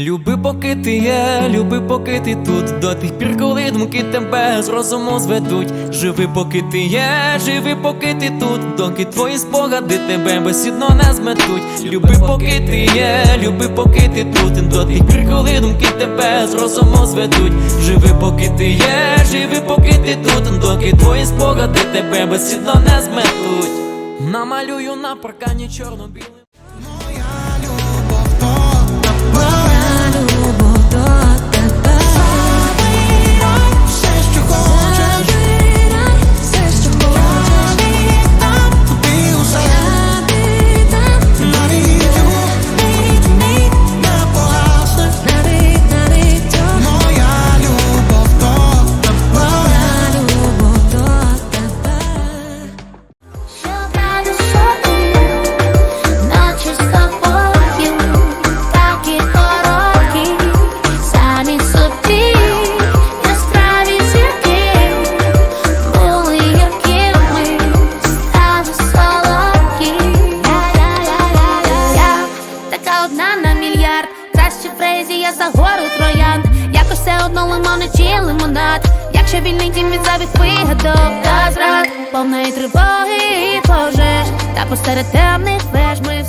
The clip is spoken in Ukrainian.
Люби, поки ти є, люби, поки ти тут, до тих пір, коли думки тебе з розуму зведуть. Живи, поки ти є, живи, поки ти тут, доки твої спогади тебе безсідно не зметуть. Люби, поки ти є, люби, поки ти тут, до тих пір, коли думки тебе з розуму зведуть. Живи, поки ти є, живи, поки ти тут, доки твої спогади тебе безсідно не зметуть. Намалюю на паркані чорно-білим. Моя я за гору троянд. Якось все одно лимони чи лимонад. Якщо вільний дім від завіх вигадок та зрад, повної тривоги і пожеж, та посеред темних веж ми